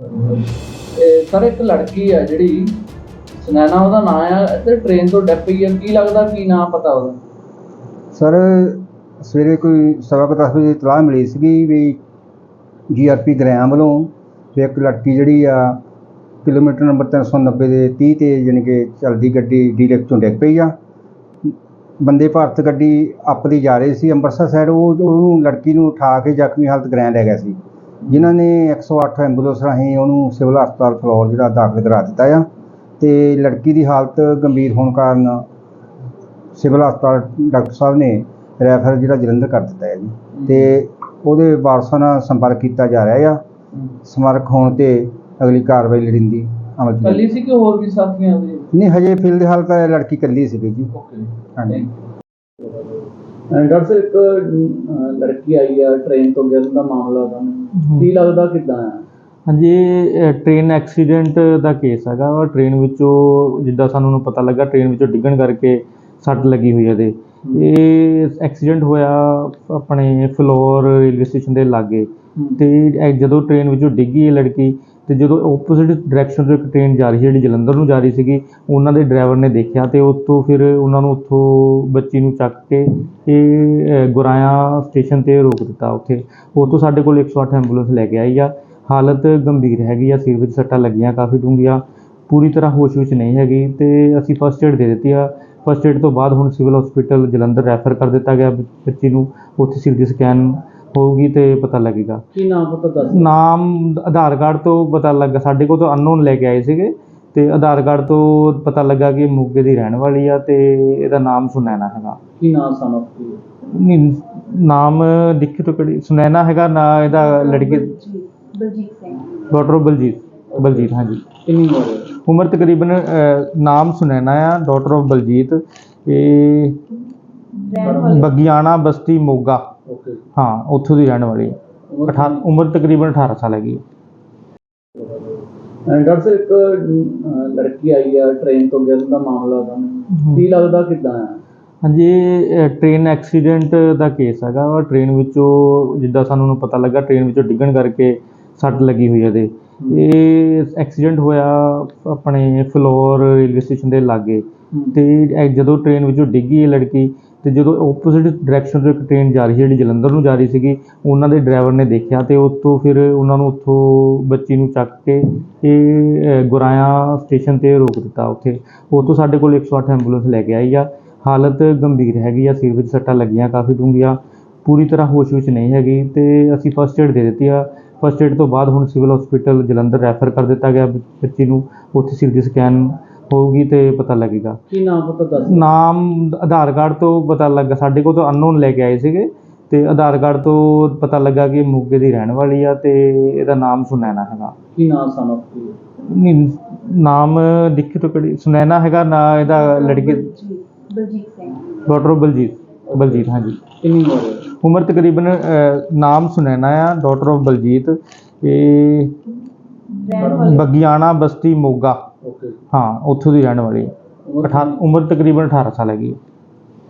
ਤੇ ਸਰ, ਇੱਕ ਲੜਕੀ ਆ ਜਿਹੜੀ, ਸੁਨੈਨਾ ਉਹਦਾ ਨਾਂ ਆ ਤੇ ਟ੍ਰੇਨ ਤੋਂ ਡਿੱਗ ਪਈ ਆ। ਕੀ ਲੱਗਦਾ, ਕੀ ਨਾਂ ਪਤਾ ਉਹਦਾ? ਸਰ, ਸਵੇਰੇ ਕੋਈ ਸਵਾ ਕੁ ਦਸ ਵਜੇ ਇਤਲਾਹ ਮਿਲੀ ਸੀਗੀ ਵੀ ਜੀਆਰਪੀ ਗ੍ਰਾਮ ਵੱਲੋਂ ਵੀ ਇੱਕ ਲੜਕੀ ਜਿਹੜੀ ਆ, ਕਿਲੋਮੀਟਰ ਨੰਬਰ 390 ਦੇ 30 ਤੇ ਜਾਣੀ ਕਿ ਚੱਲਦੀ ਗੱਡੀ ਡੀਲੈਕਸ ਤੋਂ ਡਿੱਗ ਪਈ ਆ। ਬੰਦੇ ਭਾਰਤ ਗੱਡੀ ਅੱਪ ਦੀ ਜਾ ਰਹੀ ਸੀ, ਅੰਮ੍ਰਿਤਸਰ ਸਾਈਡ ਉਹ ਉਹਨੂੰ ਲੜਕੀ ਨੂੰ ਉਠਾ ਕੇ ਜ਼ਖਮੀ ਹਾਲਤ ਗ੍ਰੈਂਡ ਲੈ ਗਿਆ ਸੀ। ਜਿਨ੍ਹਾਂ ਨੇ 108 ਐਂਬੂਲੈਂਸ ਰਾਹੀਂ ਉਹਨੂੰ ਸਿਵਲ ਹਸਪਤਾਲ ਫਲੋਰ ਜਿਹੜਾ ਦਾਖਲ ਕਰਾ ਦਿੱਤਾ ਆ ਤੇ ਲੜਕੀ ਦੀ ਹਾਲਤ ਗੰਭੀਰ ਹੋਣ ਕਾਰਨ ਸਿਵਲ ਹਸਪਤਾਲ ਡਾਕਟਰ ਸਾਹਿਬ ਨੇ ਰੈਫਰ ਜਿਹੜਾ ਜਲੰਧਰ ਕਰ ਦਿੱਤਾ ਹੈ ਜੀ। ਤੇ ਉਹਦੇ ਵਾਰਸਾਂ ਨਾਲ ਸੰਪਰਕ ਕੀਤਾ ਜਾ ਰਿਹਾ ਆ। ਸਮਰਕ ਹੋਣ ਤੇ ਅਗਲੀ ਕਾਰਵਾਈ ਲੜਿੰਦੀ ਅਮਲ ਚ ਕੱਲੀ ਸੀ ਕਿ ਹੋਰ ਵੀ ਸਾਥੀਆਂ ਉਹਦੇ ਨਹੀਂ ਹਜੇ ਫਿਲਹਾਲ ਤਾਂ ਇਹ ਲੜਕੀ ਇਕੱਲੀ ਸੀਗੀ ਜੀ। ਓਕੇ। ਹਾਂਜੀ। ਡਾਕਟਰ ਸਾਹਿਬ ਇੱਕ ਲੜਕੀ ਆਈ ਆ ਟ੍ਰੇਨ ਤੋਂ ਗਿਰਨ ਦਾ ਮਾਮਲਾ ਤੁਹਾਨੂੰ ਕੀ ਲੱਗਦਾ ਕਿਦਾਂ ਆ? ਹਾਂਜੀ ਇਹ ਟ੍ਰੇਨ ਐਕਸੀਡੈਂਟ ਦਾ ਕੇਸ ਹੈਗਾ। ਉਹ ਟ੍ਰੇਨ ਵਿੱਚੋਂ ਜਿੱਦਾਂ ਸਾਨੂੰ ਨੂੰ ਪਤਾ ਲੱਗਾ ਟ੍ਰੇਨ ਵਿੱਚੋਂ ਡਿੱਗਣ ਕਰਕੇ ਸੱਟ ਲੱਗੀ ਹੋਈ ਹੈ ਇਹਦੇ ਇਹ ਐਕਸੀਡੈਂਟ ਹੋਇਆ ਆਪਣੇ ਫਲੋਰ ਰੇਲਵੇ ਸਟੇਸ਼ਨ ਦੇ ਲਾਗੇ। ਤੇ ਇਹ ਜਦੋਂ ਟ੍ਰੇਨ ਵਿੱਚੋਂ ਡਿੱਗੀ ਇਹ ਲੜਕੀ ਤੇ ਜਦੋਂ ਆਪੋਜ਼ਿਟ ਡਾਇਰੈਕਸ਼ਨ ਤੋਂ ਇੱਕ ਟ੍ਰੇਨ ਜਾ ਰਹੀ ਸੀ ਜਿਹੜੀ ਜਲੰਧਰ ਨੂੰ ਜਾ ਰਹੀ ਸੀਗੀ ਉਹਨਾਂ ਦੇ ਡਰਾਈਵਰ ਨੇ ਦੇਖਿਆ ਤੇ ਉੱਥੋਂ ਫਿਰ ਉਹਨਾਂ ਨੂੰ ਉੱਥੋਂ ਬੱਚੀ ਨੂੰ ਚੱਕ ਕੇ ਇਹ ਗੁਰਾਇਆ ਸਟੇਸ਼ਨ ਤੇ ਰੋਕ ਦਿੱਤਾ ਉੱਥੇ। ਉੱਥੋਂ ਸਾਡੇ ਕੋਲ 108 ਐਂਬੂਲੈਂਸ ਲੈ ਕੇ ਆਈ ਆ। ਹਾਲਤ ਗੰਭੀਰ ਹੈਗੀ ਆ ਸਿਰ ਵਿੱਚ ਸੱਟਾਂ ਲੱਗੀਆਂ ਕਾਫੀ ਡੂੰਘੀਆਂ। ਪੂਰੀ ਤਰ੍ਹਾਂ ਹੋਸ਼ ਵਿੱਚ ਨਹੀਂ ਹੈਗੀ ਤੇ ਅਸੀਂ ਫਸਟ ਏਡ ਦੇ ਦਿੱਤੀ ਆ। ਫਸਟ ਏਡ ਤੋਂ ਬਾਅਦ ਹੁਣ ਸਿਵਲ ਹਸਪੀਟਲ ਜਲੰਧਰ ਰੈਫਰ ਕਰ ਦਿੱਤਾ ਗਿਆ ਬੱਚੀ ਨੂੰ ਉੱਥੇ ਦੀ ਸਕੈਨ ਹੋਊਗੀ ਤੇ ਪਤਾ ਲੱਗੇਗਾ। ਕੀ ਨਾਮ ਪਤਾ ਦੱਸ ਨਾਮ ਆਧਾਰ ਕਾਰਡ ਤੋਂ ਪਤਾ ਲੱਗਾ ਸਾਡੇ ਕੋਲ ਤਾਂ ਅਨਨੋਨ ਲੈ ਕੇ ਆਏ ਸੀਗੇ ਤੇ ਆਧਾਰ ਕਾਰਡ ਤੋਂ ਪਤਾ ਲੱਗਾ ਕਿ ਮੋਗੇ ਦੀ ਰਹਿਣ ਵਾਲੀ ਆ ਤੇ ਇਹਦਾ ਨਾਮ ਸੁਨੈਨਾ ਹੈਗਾ। ਕੀ ਨਾਮ ਸਨ ਕੀ ਨਹੀਂ ਨਾਮ ਲਿਖੀ ਤੋਂ ਕਿਹੜੀ ਸੁਨੈਨਾ ਹੈਗਾ ਨਾ ਇਹਦਾ ਲੜਕੀ ਬਲਜੀਤ ਸਿੰਘ। ਡਾਕਟਰ ਬਲਜੀਤ। ਬਲਜੀਤ ਹਾਂਜੀ। ਕਿੰਨੀ ਉਮਰ ਹੈ? ਉਮਰ ਤਕਰੀਬਨ ਨਾਮ ਸੁਨੈਨਾ ਆ ਡਾਕਟਰ ਆਫ ਬਲਜੀਤ ਇਹ ਬਗਿਆਣਾ ਬਸਤੀ ਮੋਗਾ। ਓਕੇ ਹਾਂ ਉੱਥੋਂ ਦੀ ਰਹਿਣ ਵਾਲੀ ਹੈ। ਉਮਰ ਤਕਰੀਬਨ 18 ਸਾਲ ਹੈਗੀ ਹੈ ਅਹ, ਡਾਕਟਰ ਸਾਹਿਬ ਇੱਕ ਅਹ, ਲੜਕੀ ਆਈ ਆ ਟ੍ਰੇਨ ਤੋਂ ਗਿਰਨ ਦਾ ਮਾਮਲਾ ਤੁਹਾਨੂੰ ਕੀ ਲੱਗਦਾ ਕਿਦਾਂ ਆ? ਹਾਂਜੀ ਇਹ ਟ੍ਰੇਨ ਐਕਸੀਡੈਂਟ ਦਾ ਕੇਸ ਹੈਗਾ। ਟ੍ਰੇਨ ਵਿੱਚੋਂ ਜਿੱਦਾਂ ਸਾਨੂੰ ਨੂੰ ਪਤਾ ਲੱਗਾ ਟ੍ਰੇਨ ਵਿੱਚੋਂ ਡਿੱਗਣ ਕਰਕੇ ਸੱਟ ਲੱਗੀ ਹੋਈ ਹੈ ਇਹਦੇ ਇਹ ਐਕਸੀਡੈਂਟ ਹੋਇਆ ਆਪਣੇ ਫਲੋਰ ਰੇਲਵੇ ਸਟੇਸ਼ਨ ਦੇ ਲਾਗੇ। ਤੇ ਇਹ ਜਦੋਂ ਟ੍ਰੇਨ ਵਿੱਚੋਂ ਡਿੱਗੀ ਇਹ ਲੜਕੀ ਤੇ ਜਦੋਂ ਆਪੋਜ਼ਿਟ ਡਾਇਰੈਕਸ਼ਨ ਤੋਂ ਇੱਕ ਟ੍ਰੇਨ ਜਾ ਰਹੀ ਸੀ ਜਿਹੜੀ ਜਲੰਧਰ ਨੂੰ ਜਾ ਰਹੀ ਸੀਗੀ ਉਹਨਾਂ ਦੇ ਡਰਾਈਵਰ ਨੇ ਦੇਖਿਆ ਤੇ ਉੱਥੋਂ ਫਿਰ ਉਹਨਾਂ ਨੂੰ ਉੱਥੋਂ ਬੱਚੀ ਨੂੰ ਚੱਕ ਕੇ ਇਹ ਗੁਰਾਇਆ ਸਟੇਸ਼ਨ ਤੇ ਰੋਕ ਦਿੱਤਾ ਉੱਥੇ। ਉੱਥੋਂ ਸਾਡੇ ਕੋਲ 108 ਐਂਬੂਲੈਂਸ ਲੈ ਕੇ ਆਈ ਆ। ਹਾਲਤ ਗੰਭੀਰ ਹੈਗੀ ਆ ਸਿਰ ਵਿੱਚ ਸੱਟਾਂ ਲੱਗੀਆਂ ਕਾਫੀ ਡੂੰਘੀਆਂ। ਪੂਰੀ ਤਰ੍ਹਾਂ ਹੋਸ਼ ਵਿੱਚ ਨਹੀਂ ਹੈਗੀ ਤੇ ਅਸੀਂ ਫਸਟ ਏਡ ਦੇ ਦਿੱਤੀ ਆ। ਫਸਟ ਏਡ ਤੋਂ ਬਾਅਦ ਹੁਣ ਸਿਵਲ ਹਸਪੀਟਲ ਜਲੰਧਰ ਰੈਫਰ ਕਰ ਦਿੱਤਾ ਗਿਆ ਬੱਚੀ ਨੂੰ ਉੱਥੇ ਸਿਰ ਦੀ ਸਕੈਨ ਹੋਊਗੀ ਤੇ ਪਤਾ ਲੱਗੇਗਾ। ਕੀ ਨਾਮ ਪਤਾ ਦੱਸ ਨਾਮ ਆਧਾਰ ਕਾਰਡ ਤੋਂ ਪਤਾ ਲੱਗਾ ਸਾਡੇ ਕੋਲ ਤਾਂ ਅਨਨੋਨ ਲੈ ਕੇ ਆਏ ਸੀਗੇ ਤੇ ਆਧਾਰ ਕਾਰਡ ਤੋਂ ਪਤਾ ਲੱਗਾ ਕਿ ਮੋਗੇ ਦੀ ਰਹਿਣ ਵਾਲੀ ਆ ਤੇ ਇਹਦਾ ਨਾਮ ਸੁਨੈਨਾ ਹੈਗਾ। ਕੀ ਨਾਮ ਸਨ ਕੀ ਨਹੀਂ ਨਾਮ ਲਿਖੀ ਤੋਂ ਕਿਹੜੀ ਸੁਨੈਨਾ ਹੈਗਾ ਨਾ ਇਹਦਾ ਲੜਕੀ ਬਲਜੀਤ ਸਿੰਘ। ਡਾਕਟਰ ਬਲਜੀਤ ਬਲਜੀਤ ਹਾਂਜੀ। ਕਿੰਨੀ ਉਮਰ ਹੈ? ਉਮਰ ਤਕਰੀਬਨ ਨਾਮ ਸੁਨੈਨਾ ਆ ਡਾਕਟਰ ਆਫ ਬਲਜੀਤ ਇਹ ਬਗਿਆਣਾ ਬਸਤੀ ਮੋਗਾ। ਓਕੇ ਹਾਂ ਉੱਥੋਂ ਦੀ ਰਹਿਣ ਵਾਲੀ। ਹੈ। ਅਠਾ ਉਮਰ ਤਕਰੀਬਨ 18 ਸਾਲ ਹੈਗੀ ਹੈ।